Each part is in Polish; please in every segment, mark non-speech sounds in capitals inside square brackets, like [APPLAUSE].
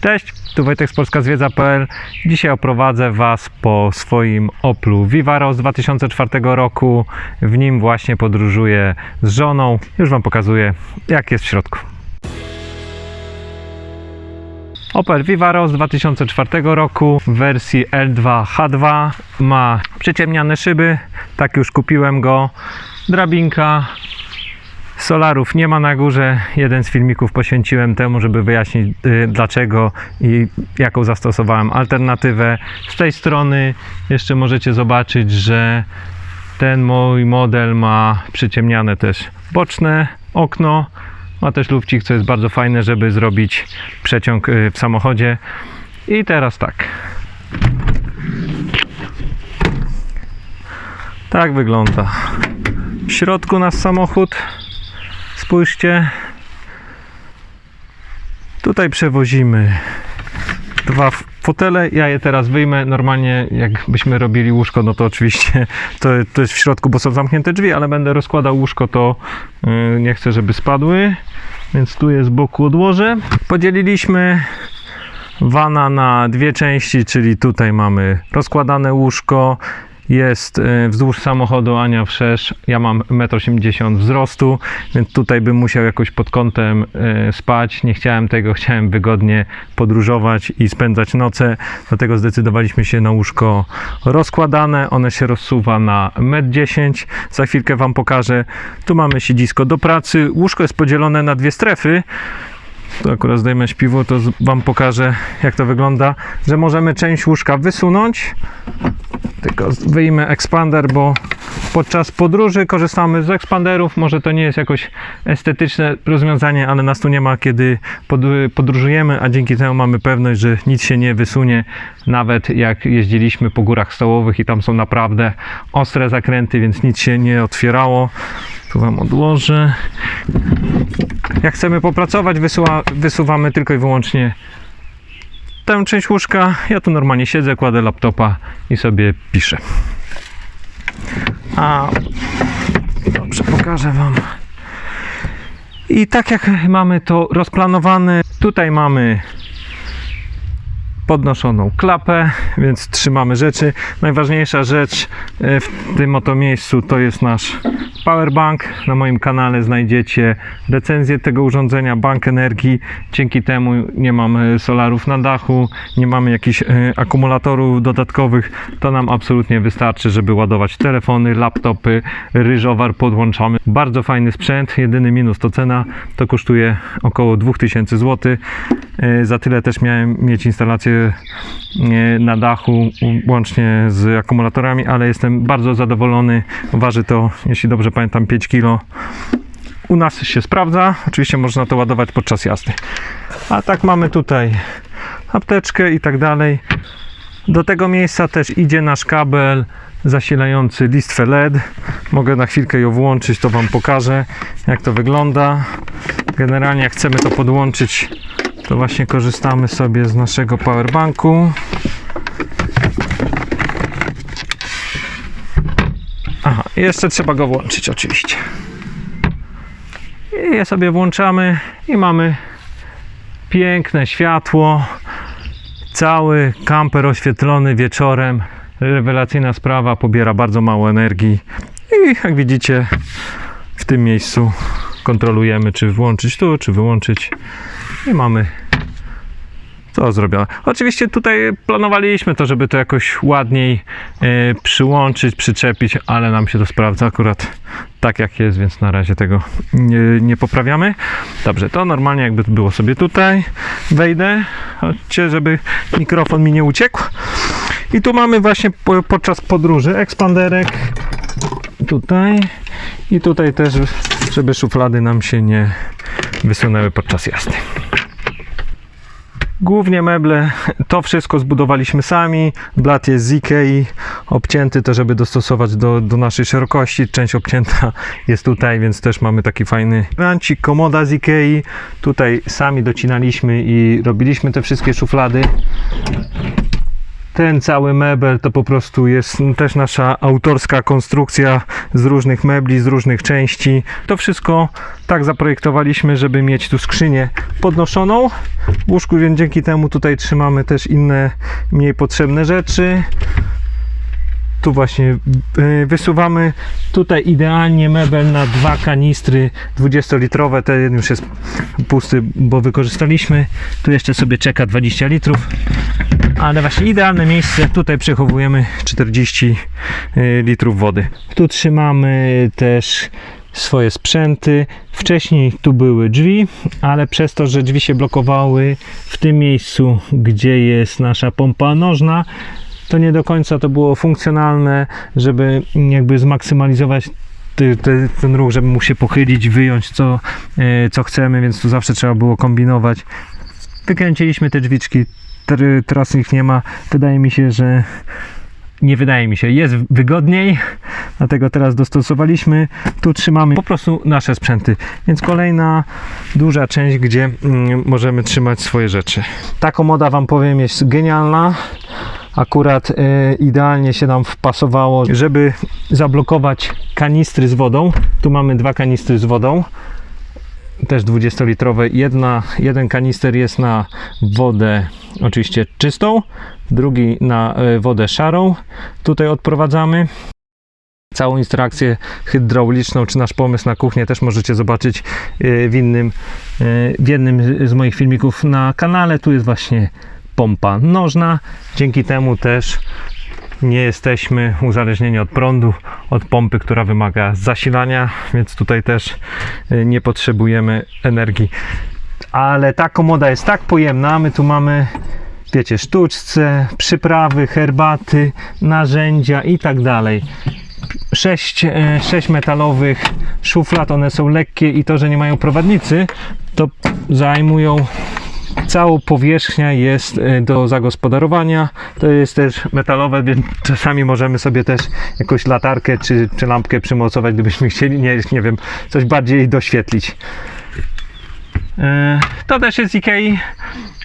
Cześć, tu Wojtek z polskazwiedza.pl. Dzisiaj oprowadzę Was po swoim Oplu Vivaro z 2004 roku. W nim właśnie podróżuję z żoną. Już Wam pokazuję, jak jest w środku. Opel Vivaro z 2004 roku w wersji L2 H2 ma przyciemniane szyby, tak już kupiłem go. Drabinka, Solarów nie ma na górze. Jeden z filmików poświęciłem temu, żeby wyjaśnić y, dlaczego i jaką zastosowałem alternatywę. Z tej strony jeszcze możecie zobaczyć, że ten mój model ma przyciemniane też boczne okno. Ma też lufcik, co jest bardzo fajne, żeby zrobić przeciąg y, w samochodzie. I teraz tak. Tak wygląda w środku nasz samochód. Spójrzcie. Tutaj przewozimy dwa fotele. Ja je teraz wyjmę. Normalnie, jakbyśmy robili łóżko, no to oczywiście [LAUGHS] to, to jest w środku, bo są zamknięte drzwi, ale będę rozkładał łóżko, to yy, nie chcę, żeby spadły. Więc tu jest z boku odłożę. Podzieliliśmy wana na dwie części, czyli tutaj mamy rozkładane łóżko. Jest e, wzdłuż samochodu Ania wszerz. Ja mam 1,80 m wzrostu, więc tutaj bym musiał jakoś pod kątem e, spać. Nie chciałem tego, chciałem wygodnie podróżować i spędzać noce. Dlatego zdecydowaliśmy się na łóżko rozkładane. One się rozsuwa na 1,10 m. Za chwilkę Wam pokażę. Tu mamy siedzisko do pracy. Łóżko jest podzielone na dwie strefy to akurat zdejmę śpiwo, to z- Wam pokażę jak to wygląda, że możemy część łóżka wysunąć, tylko z- wyjmę ekspander, bo podczas podróży korzystamy z ekspanderów, może to nie jest jakoś estetyczne rozwiązanie, ale nas tu nie ma, kiedy pod- podróżujemy, a dzięki temu mamy pewność, że nic się nie wysunie, nawet jak jeździliśmy po górach stołowych i tam są naprawdę ostre zakręty, więc nic się nie otwierało. Tu Wam odłożę. Jak chcemy popracować, wysuwa, wysuwamy tylko i wyłącznie tę część łóżka. Ja tu normalnie siedzę, kładę laptopa i sobie piszę. A dobrze, pokażę Wam. I tak jak mamy to rozplanowane, tutaj mamy podnoszoną klapę, więc trzymamy rzeczy. Najważniejsza rzecz e, w tym oto miejscu to jest nasz powerbank. Na moim kanale znajdziecie recenzję tego urządzenia, bank energii. Dzięki temu nie mamy solarów na dachu, nie mamy jakichś e, akumulatorów dodatkowych. To nam absolutnie wystarczy, żeby ładować telefony, laptopy, ryżowar podłączamy. Bardzo fajny sprzęt. Jedyny minus to cena. To kosztuje około 2000 zł. E, Za tyle też miałem mieć instalację e, na dachu łącznie z akumulatorami, ale jestem bardzo zadowolony. Waży to, jeśli dobrze pamiętam, 5 kg. U nas się sprawdza. Oczywiście można to ładować podczas jazdy. A tak mamy tutaj apteczkę i tak dalej. Do tego miejsca też idzie nasz kabel zasilający listwę LED. Mogę na chwilkę ją włączyć, to Wam pokażę, jak to wygląda. Generalnie, jak chcemy to podłączyć, to właśnie korzystamy sobie z naszego powerbanku. Aha, jeszcze trzeba go włączyć oczywiście. I je sobie włączamy i mamy piękne światło. Cały kamper oświetlony wieczorem. Rewelacyjna sprawa, pobiera bardzo mało energii. I jak widzicie, w tym miejscu kontrolujemy, czy włączyć tu, czy wyłączyć. I mamy to zrobione. Oczywiście tutaj planowaliśmy to, żeby to jakoś ładniej e, przyłączyć, przyczepić, ale nam się to sprawdza akurat tak jak jest, więc na razie tego nie, nie poprawiamy. Dobrze, to normalnie jakby było sobie tutaj. Wejdę, chodźcie, żeby mikrofon mi nie uciekł. I tu mamy właśnie po, podczas podróży ekspanderek tutaj i tutaj też, żeby szuflady nam się nie wysunęły podczas jazdy. Głównie meble, to wszystko zbudowaliśmy sami. Blat jest z Ikei, obcięty to, żeby dostosować do, do naszej szerokości. Część obcięta jest tutaj, więc też mamy taki fajny rancik, komoda z Ikei. Tutaj sami docinaliśmy i robiliśmy te wszystkie szuflady. Ten cały mebel to po prostu jest też nasza autorska konstrukcja z różnych mebli, z różnych części. To wszystko tak zaprojektowaliśmy, żeby mieć tu skrzynię podnoszoną w łóżku, więc dzięki temu tutaj trzymamy też inne mniej potrzebne rzeczy. Tu właśnie y, wysuwamy tutaj idealnie mebel na dwa kanistry 20-litrowe. Ten już jest pusty, bo wykorzystaliśmy. Tu jeszcze sobie czeka 20 litrów. Ale właśnie idealne miejsce. Tutaj przechowujemy 40 y, litrów wody. Tu trzymamy też swoje sprzęty. Wcześniej tu były drzwi, ale przez to, że drzwi się blokowały w tym miejscu, gdzie jest nasza pompa nożna, to nie do końca to było funkcjonalne, żeby jakby zmaksymalizować ten ruch, żeby mógł się pochylić, wyjąć co, e, co chcemy, więc tu zawsze trzeba było kombinować. Wykręciliśmy te drzwiczki, ter- teraz ich nie ma. Wydaje mi się, że nie wydaje mi się, jest wygodniej, dlatego teraz dostosowaliśmy. Tu trzymamy po prostu nasze sprzęty, więc kolejna duża część, gdzie mm, możemy trzymać swoje rzeczy. Ta komoda, Wam powiem, jest genialna. Akurat e, idealnie się nam wpasowało, żeby zablokować kanistry z wodą. Tu mamy dwa kanistry z wodą też 20-litrowe. Jedna, jeden kanister jest na wodę oczywiście czystą, drugi na e, wodę szarą. Tutaj odprowadzamy. Całą instrukcję hydrauliczną, czy nasz pomysł na kuchnię też możecie zobaczyć e, w innym, w jednym z moich filmików na kanale. Tu jest właśnie pompa nożna. Dzięki temu też nie jesteśmy uzależnieni od prądu, od pompy, która wymaga zasilania, więc tutaj też y, nie potrzebujemy energii. Ale ta komoda jest tak pojemna, my tu mamy wiecie, sztuczce, przyprawy, herbaty, narzędzia i tak dalej. Sześć, e, sześć metalowych szuflad, one są lekkie i to, że nie mają prowadnicy, to zajmują całą powierzchnia jest e, do zagospodarowania. To jest też metalowe, więc czasami możemy sobie też jakąś latarkę czy, czy lampkę przymocować, gdybyśmy [LAUGHS] chcieli, nie, nie wiem, coś bardziej doświetlić. E, To też jest Ikei.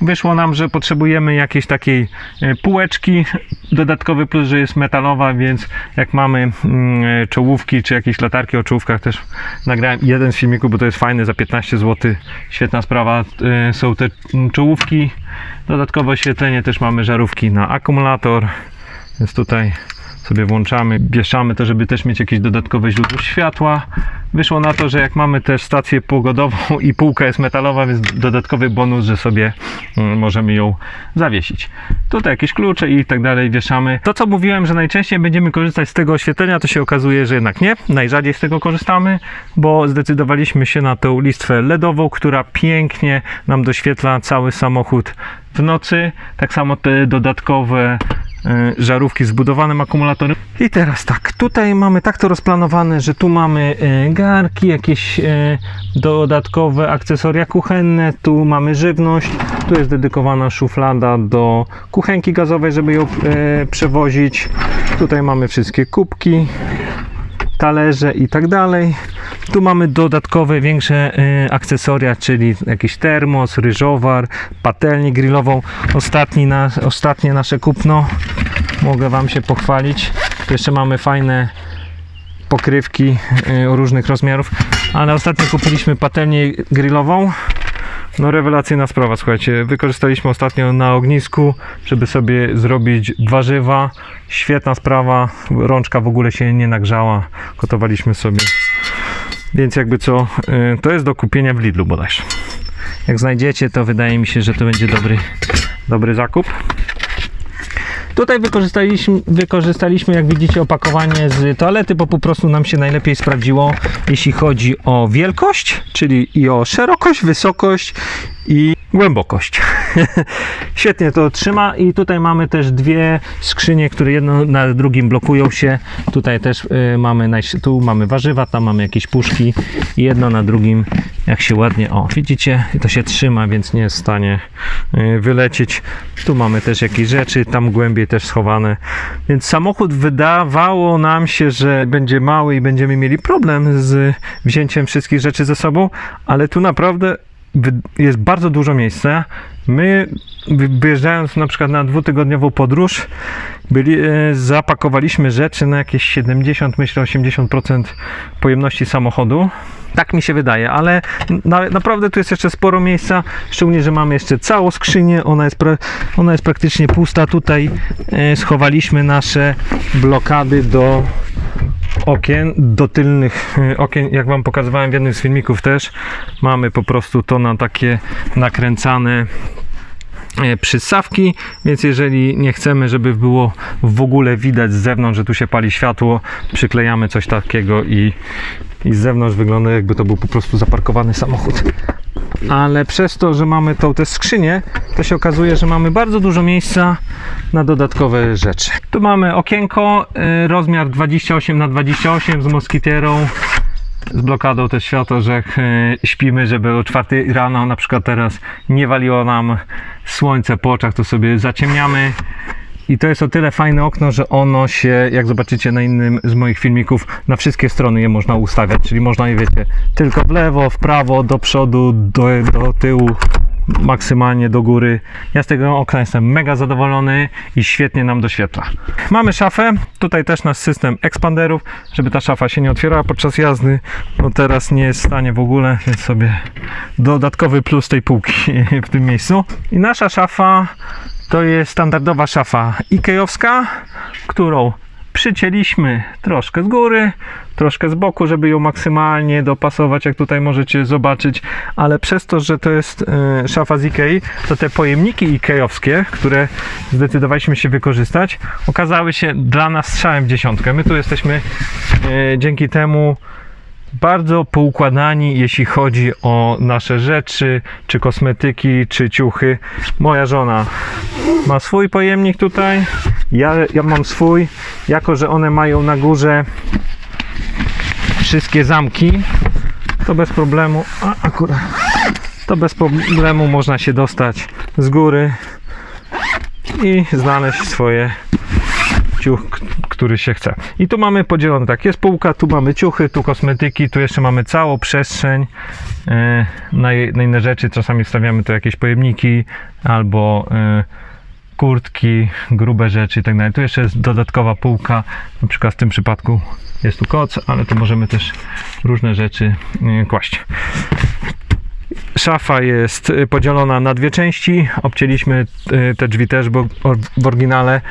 Wyszło nam, że potrzebujemy jakiejś takiej e, półeczki. Dodatkowy plus, że jest metalowa, więc jak mamy mm, e, czołówki czy jakieś latarki o czołówkach, też nagrałem jeden z filmików, bo to jest fajne za 15 zł. Świetna sprawa. E, Są te mm, czołówki. Dodatkowe oświetlenie, też mamy żarówki na akumulator, więc tutaj sobie włączamy, wieszamy to, żeby też mieć jakieś dodatkowe źródło światła. Wyszło na to, że jak mamy też stację pogodową i półka jest metalowa, więc dodatkowy bonus, że sobie mm, możemy ją zawiesić. Tutaj jakieś klucze i tak dalej wieszamy. To co mówiłem, że najczęściej będziemy korzystać z tego oświetlenia, to się okazuje, że jednak nie. Najrzadziej z tego korzystamy, bo zdecydowaliśmy się na tą listwę LEDową, która pięknie nam doświetla cały samochód w nocy. Tak samo te dodatkowe żarówki z budowanym akumulatorem. I teraz tak, tutaj mamy tak to rozplanowane, że tu mamy e, garki, jakieś e, dodatkowe akcesoria kuchenne, tu mamy żywność, tu jest dedykowana szuflada do kuchenki gazowej, żeby ją przewozić. Tutaj mamy wszystkie kubki, talerze i tak dalej. Tu mamy dodatkowe większe e, akcesoria, czyli jakiś termos, ryżowar, patelnię grillową. Ostatni na, ostatnie nasze kupno. Mogę Wam się pochwalić. Tu jeszcze mamy fajne pokrywki o różnych rozmiarów, ale ostatnio kupiliśmy patelnię grillową. No rewelacyjna sprawa, słuchajcie. Wykorzystaliśmy ostatnio na ognisku, żeby sobie zrobić warzywa. Świetna sprawa. Rączka w ogóle się nie nagrzała. Gotowaliśmy sobie. Więc jakby co, y, to jest do kupienia w Lidlu bodajże. Jak znajdziecie, to wydaje mi się, że to będzie dobry, dobry zakup. Tutaj wykorzystaliśmy, wykorzystaliśmy, jak widzicie, opakowanie z toalety, bo po prostu nam się najlepiej sprawdziło, jeśli chodzi o wielkość, czyli i o szerokość, wysokość i głębokość. [LAUGHS] Świetnie to trzyma i tutaj mamy też dwie skrzynie, które jedno na drugim blokują się. Tutaj też y, mamy, tu mamy warzywa, tam mamy jakieś puszki i jedno na drugim, jak się ładnie, o widzicie, to się trzyma, więc nie jest w stanie y, wylecieć. Tu mamy też jakieś rzeczy, tam głębiej też schowane. Więc samochód wydawało nam się, że będzie mały i będziemy mieli problem z wzięciem wszystkich rzeczy ze sobą, ale tu naprawdę jest bardzo dużo miejsca. My wy- wyjeżdżając na przykład na dwutygodniową podróż, byli, e, zapakowaliśmy rzeczy na jakieś 70, myślę 80% pojemności samochodu. Tak mi się wydaje, ale na, naprawdę tu jest jeszcze sporo miejsca, szczególnie, że mamy jeszcze całą skrzynię, ona jest, ona jest praktycznie pusta. Tutaj e, schowaliśmy nasze blokady do okien, do tylnych [LAUGHS] okien, jak Wam pokazywałem w jednym z filmików też, mamy po prostu to na takie nakręcane e, przystawki, więc jeżeli nie chcemy, żeby było w ogóle widać z zewnątrz, że tu się pali światło, przyklejamy coś takiego i, i z zewnątrz wygląda jakby to był po prostu zaparkowany samochód. Ale przez to, że mamy tą też skrzynię, to się okazuje, że mamy bardzo dużo miejsca na dodatkowe rzeczy. Tu mamy okienko, y, rozmiar 28 na 28 z moskitierą, z blokadą też światło, że y, śpimy, żeby o 4 rano na przykład teraz nie waliło nam słońce po oczach, to sobie zaciemniamy. I to jest o tyle fajne okno, że ono się, jak zobaczycie na innym z moich filmików, na wszystkie strony je można ustawiać, czyli można je, wiecie, tylko w lewo, w prawo, do przodu, do, do tyłu, maksymalnie do góry. Ja z tego okna jestem mega zadowolony i świetnie nam doświetla. Mamy szafę, tutaj też nasz system ekspanderów, żeby ta szafa się nie otwierała podczas jazdy. No teraz nie jest w stanie w ogóle, więc sobie dodatkowy plus tej półki [LAUGHS] w tym miejscu. I nasza szafa to jest standardowa szafa Ikeowska, którą przycięliśmy troszkę z góry, troszkę z boku, żeby ją maksymalnie dopasować, jak tutaj możecie zobaczyć, ale przez to, że to jest e, szafa z Ikei, to te pojemniki Ikeowskie, które zdecydowaliśmy się wykorzystać, okazały się dla nas strzałem w dziesiątkę. My tu jesteśmy e, dzięki temu bardzo poukładani, jeśli chodzi o nasze rzeczy, czy kosmetyki, czy ciuchy. Moja żona ma swój pojemnik tutaj, ja, ja mam swój. Jako, że one mają na górze wszystkie zamki, to bez problemu, a akurat, to bez problemu można się dostać z góry i znaleźć swoje ciuch, który się chce. I tu mamy podzielone tak, jest półka, tu mamy ciuchy, tu kosmetyki, tu jeszcze mamy całą przestrzeń e, na, na inne rzeczy. Czasami wstawiamy tu jakieś pojemniki albo e, kurtki, grube rzeczy i tak dalej. Tu jeszcze jest dodatkowa półka, na przykład w tym przypadku jest tu koc, ale tu możemy też różne rzeczy e, kłaść. Szafa jest podzielona na dwie części. Obcięliśmy te drzwi też, bo w oryginale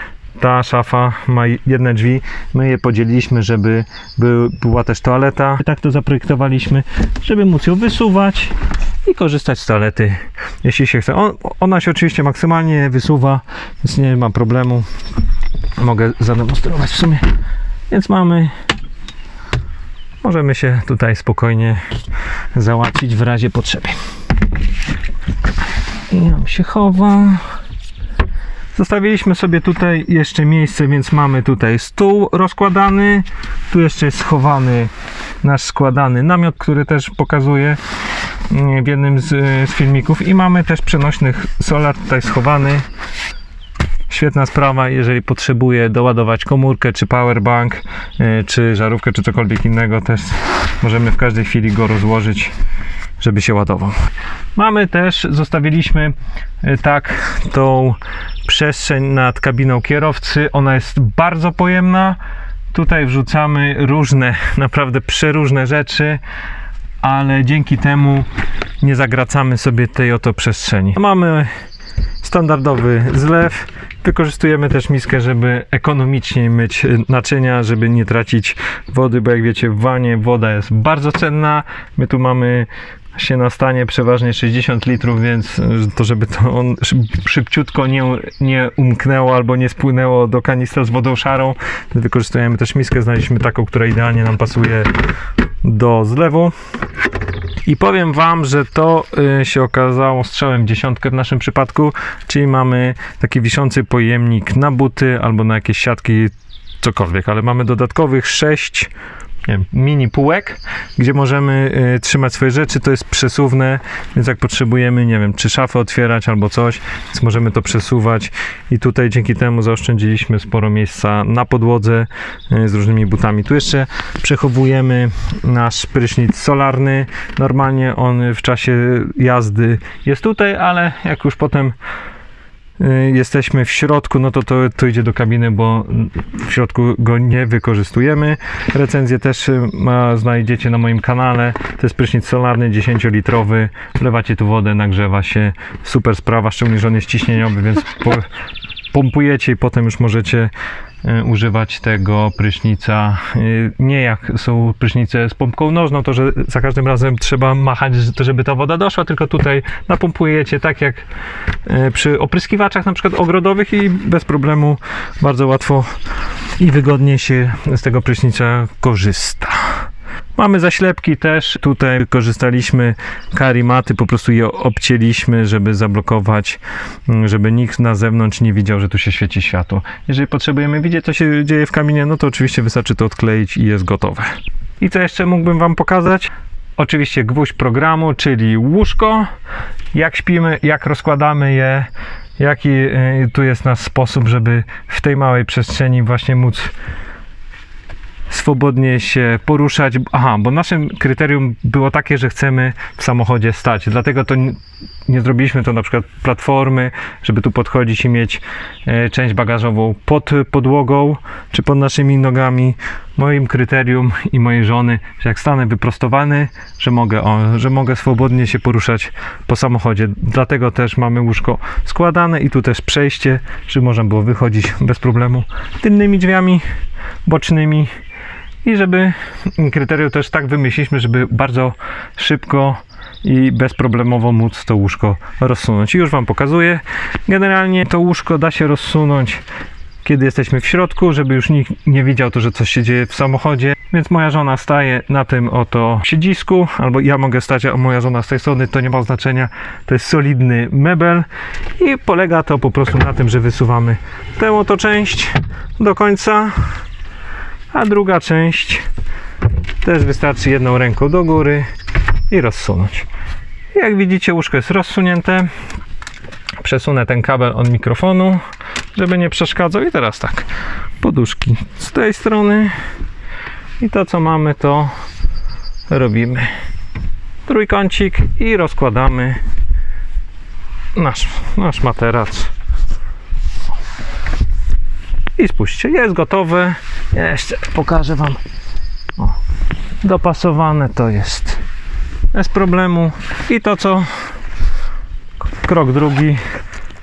ta szafa ma jedne drzwi. My je podzieliliśmy, żeby by, była też toaleta. Tak to zaprojektowaliśmy, żeby móc ją wysuwać i korzystać z toalety, jeśli się chce. On, ona się oczywiście maksymalnie wysuwa, więc nie ma problemu. Mogę zademonstrować w sumie. Więc mamy Możemy się tutaj spokojnie załatwić w razie potrzeby. I ją się chowa. Zostawiliśmy sobie tutaj jeszcze miejsce, więc mamy tutaj stół rozkładany. Tu jeszcze jest schowany nasz składany namiot, który też pokazuję mm, w jednym z, z filmików. I mamy też przenośny solar tutaj schowany. Świetna sprawa, jeżeli potrzebuję doładować komórkę, czy powerbank, y, czy żarówkę, czy cokolwiek innego, też możemy w każdej chwili go rozłożyć, żeby się ładował. Mamy też, zostawiliśmy y, tak tą przestrzeń nad kabiną kierowcy. Ona jest bardzo pojemna. Tutaj wrzucamy różne, [LAUGHS] naprawdę przeróżne rzeczy, ale dzięki temu nie zagracamy sobie tej oto przestrzeni. Mamy standardowy zlew. Wykorzystujemy też miskę, żeby ekonomicznie myć naczynia, żeby nie tracić wody, bo jak wiecie, w wanie woda jest bardzo cenna. My tu mamy się na stanie przeważnie 60 litrów, więc y, to żeby to on szyb- szybciutko nie, nie umknęło albo nie spłynęło do kanistra z wodą szarą, wykorzystujemy też miskę. Znaleźliśmy taką, która idealnie nam pasuje do zlewu. I powiem Wam, że to y, się okazało strzałem dziesiątkę w naszym przypadku, czyli mamy taki wiszący pojemnik na buty albo na jakieś siatki, cokolwiek, ale mamy dodatkowych 6 nie wiem, mini półek, gdzie możemy y, trzymać swoje rzeczy. To jest przesuwne, więc jak potrzebujemy, nie wiem, czy szafę otwierać albo coś, więc możemy to przesuwać. I tutaj dzięki temu zaoszczędziliśmy sporo miejsca na podłodze y, z różnymi butami. Tu jeszcze przechowujemy nasz prysznic solarny. Normalnie on w czasie jazdy jest tutaj, ale jak już potem jesteśmy w środku, no to, to to idzie do kabiny, bo w środku go nie wykorzystujemy. Recenzję też y, ma, znajdziecie na moim kanale. To jest prysznic solarny 10-litrowy. Wlewacie tu wodę, nagrzewa się. Super sprawa, szczególnie, że on jest ciśnieniowy, więc po, pompujecie i potem już możecie e, używać tego prysznica e, nie jak są prysznice z pompką nożną, to że za każdym razem trzeba machać, żeby ta woda doszła, tylko tutaj napompujecie tak jak e, przy opryskiwaczach na przykład ogrodowych i bez problemu bardzo łatwo i wygodnie się z tego prysznica korzysta. Mamy zaślepki też. Tutaj korzystaliśmy karimaty, po prostu je obcięliśmy, żeby zablokować, mm, żeby nikt na zewnątrz nie widział, że tu się świeci światło. Jeżeli potrzebujemy widzieć, co się dzieje w kaminie, no to oczywiście wystarczy to odkleić i jest gotowe. I co jeszcze mógłbym Wam pokazać? Oczywiście gwóźdź programu, czyli łóżko. Jak śpimy, jak rozkładamy je, jaki y, tu jest nasz sposób, żeby w tej małej przestrzeni właśnie móc swobodnie się poruszać. Aha, bo naszym kryterium było takie, że chcemy w samochodzie stać. Dlatego to nie, zrobiliśmy to na przykład platformy, żeby tu podchodzić i mieć e, część bagażową pod podłogą czy pod naszymi nogami. Moim kryterium i mojej żony, że jak stanę wyprostowany, że mogę, o, że mogę swobodnie się poruszać po samochodzie. Dlatego też mamy łóżko składane i tu też przejście, żeby można było wychodzić bez problemu tylnymi drzwiami bocznymi i żeby kryterium też tak wymyśliliśmy, żeby bardzo szybko i bezproblemowo móc to łóżko rozsunąć. I już Wam pokazuję. Generalnie to łóżko da się rozsunąć kiedy jesteśmy w środku, żeby już nikt nie widział to, że coś się dzieje w samochodzie. Więc moja żona staje na tym oto siedzisku, albo ja mogę stać, a moja żona z tej strony, to nie ma znaczenia. To jest solidny mebel i polega to po prostu na tym, że wysuwamy tę oto część do końca a druga część też wystarczy jedną ręką do góry i rozsunąć. Jak widzicie, łóżko jest rozsunięte. Przesunę ten kabel od mikrofonu, żeby nie przeszkadzał. I teraz tak, poduszki z tej strony i to co mamy, to robimy trójkącik i rozkładamy nasz, nasz materac i spójrzcie, jest gotowe. Jeszcze pokażę Wam. O, dopasowane to jest bez problemu. I to co? Krok drugi.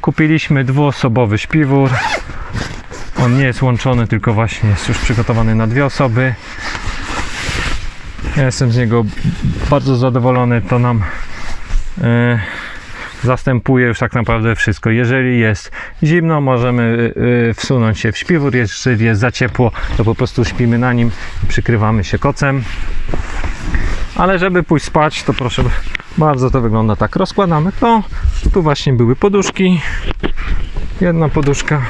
Kupiliśmy dwuosobowy śpiwór. On nie jest łączony, tylko właśnie jest już przygotowany na dwie osoby. Ja jestem z niego bardzo zadowolony. To nam yy, zastępuje już tak naprawdę wszystko. Jeżeli jest zimno, możemy y, y, wsunąć się w śpiwór, jeżeli jest za ciepło, to po prostu śpimy na nim, przykrywamy się kocem. Ale żeby pójść spać, to proszę bardzo to wygląda tak. Rozkładamy to. Tu właśnie były poduszki. Jedna poduszka.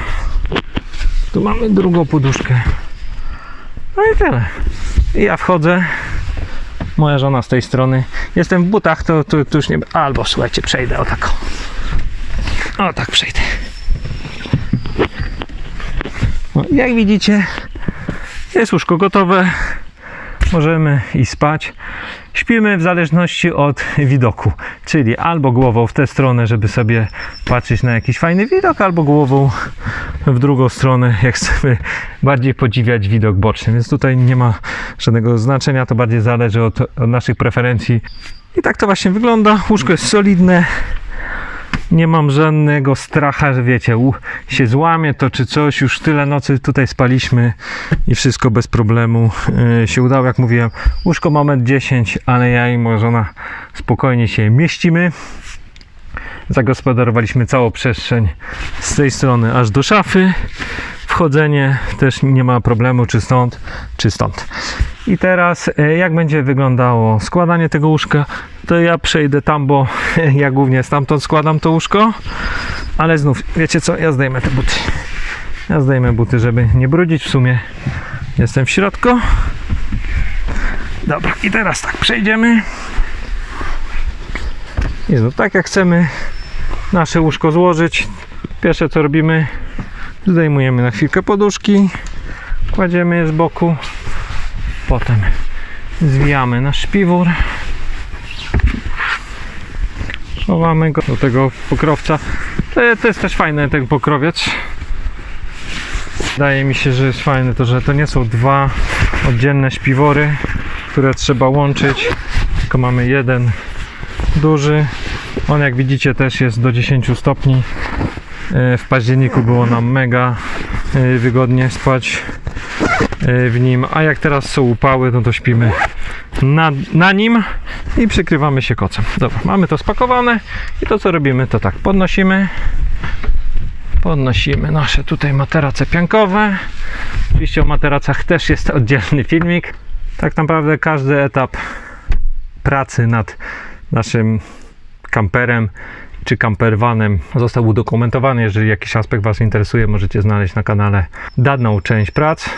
Tu mamy drugą poduszkę. No i tyle. I ja wchodzę moja żona z tej strony. Jestem w butach, to, to, to już nie. Albo słuchajcie, przejdę o tak. O tak przejdę. No, jak widzicie, jest łóżko gotowe. Możemy i spać. Śpimy w zależności od widoku, czyli albo głową w tę stronę, żeby sobie patrzeć na jakiś fajny widok, albo głową w drugą stronę, jak chcemy bardziej podziwiać widok boczny. Więc tutaj nie ma żadnego znaczenia, to bardziej zależy od, od naszych preferencji. I tak to właśnie wygląda. Łóżko jest solidne, nie mam żadnego stracha, że wiecie, u, się złamie to czy coś. Już tyle nocy tutaj spaliśmy i wszystko bez problemu yy, się udało. Jak mówiłem, łóżko moment 10, ale ja i moja żona spokojnie się mieścimy. Zagospodarowaliśmy całą przestrzeń z tej strony aż do szafy. Wchodzenie też nie ma problemu, czy stąd, czy stąd. I teraz, e, jak będzie wyglądało składanie tego łóżka, to ja przejdę tam, bo [LAUGHS] ja głównie stamtąd składam to łóżko. Ale znów, wiecie co, ja zdejmę te buty. Ja zdejmę buty, żeby nie brudzić. W sumie jestem w środku. Dobra, i teraz tak, przejdziemy. I no, tak jak chcemy nasze łóżko złożyć, pierwsze co robimy, zdejmujemy na chwilkę poduszki, kładziemy je z boku, potem zwijamy nasz śpiwór, chowamy go do tego pokrowca. To, to jest też fajne, ten pokrowiec. Wydaje mi się, że jest fajne to, że to nie są dwa oddzielne śpiwory, które trzeba łączyć, tylko mamy jeden duży. On jak widzicie też jest do 10 stopni. E, W październiku było nam mega e, wygodnie spać e, w nim, a jak teraz są upały, no to śpimy na, na nim i przykrywamy się kocem. Dobra, mamy to spakowane i to co robimy to tak, podnosimy podnosimy nasze tutaj materace piankowe. Oczywiście o materacach też jest oddzielny filmik. Tak naprawdę każdy etap pracy nad naszym kamperem czy campervanem został udokumentowany. Jeżeli jakiś aspekt Was interesuje, możecie znaleźć na kanale daną część prac.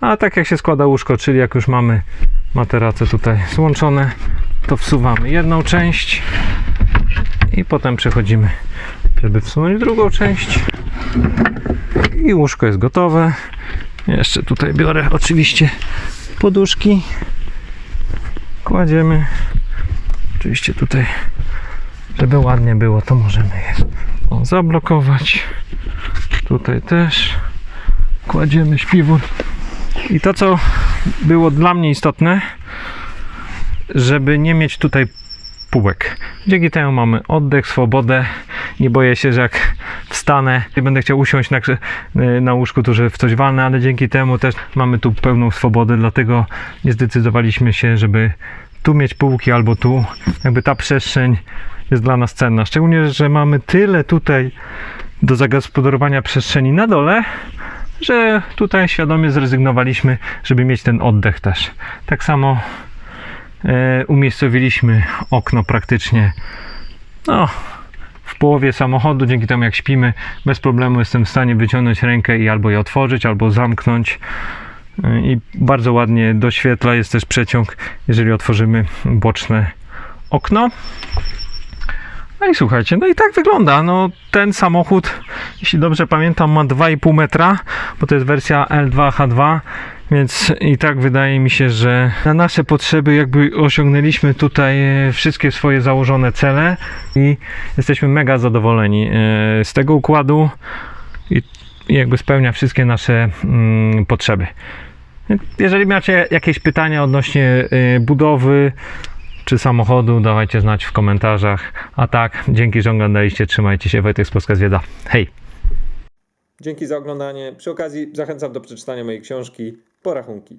A tak jak się składa łóżko, czyli jak już mamy materace tutaj złączone, to wsuwamy jedną część i potem przechodzimy, żeby wsunąć drugą część. I łóżko jest gotowe. Jeszcze tutaj biorę oczywiście poduszki. Kładziemy. Oczywiście tutaj, żeby ładnie było, to możemy je zablokować. Tutaj też kładziemy śpiwór. I to, co było dla mnie istotne, żeby nie mieć tutaj półek. Dzięki temu mamy oddech, swobodę. Nie boję się, że jak wstanę i będę chciał usiąść na, na łóżku, to że w coś walnę, ale dzięki temu też mamy tu pełną swobodę, dlatego nie zdecydowaliśmy się, żeby tu mieć półki albo tu. Jakby ta przestrzeń jest dla nas cenna. Szczególnie, że mamy tyle tutaj do zagospodarowania przestrzeni na dole, że tutaj świadomie zrezygnowaliśmy, żeby mieć ten oddech też. Tak samo e, umiejscowiliśmy okno praktycznie no, w połowie samochodu, dzięki temu jak śpimy, bez problemu jestem w stanie wyciągnąć rękę i albo je otworzyć, albo zamknąć. I bardzo ładnie doświetla, jest też przeciąg, jeżeli otworzymy boczne okno. No i słuchajcie, no i tak wygląda. No, ten samochód, jeśli dobrze pamiętam, ma 2,5 metra, bo to jest wersja L2H2, więc i tak wydaje mi się, że na nasze potrzeby jakby osiągnęliśmy tutaj e, wszystkie swoje założone cele i jesteśmy mega zadowoleni e, z tego układu i i jakby spełnia wszystkie nasze mm, potrzeby. Jeżeli macie jakieś pytania odnośnie y, budowy czy samochodu, dawajcie znać w komentarzach. A tak, dzięki, że oglądaliście. Trzymajcie się. Wojtek z Polska Zwieda. Hej! Dzięki za oglądanie. Przy okazji zachęcam do przeczytania mojej książki Porachunki.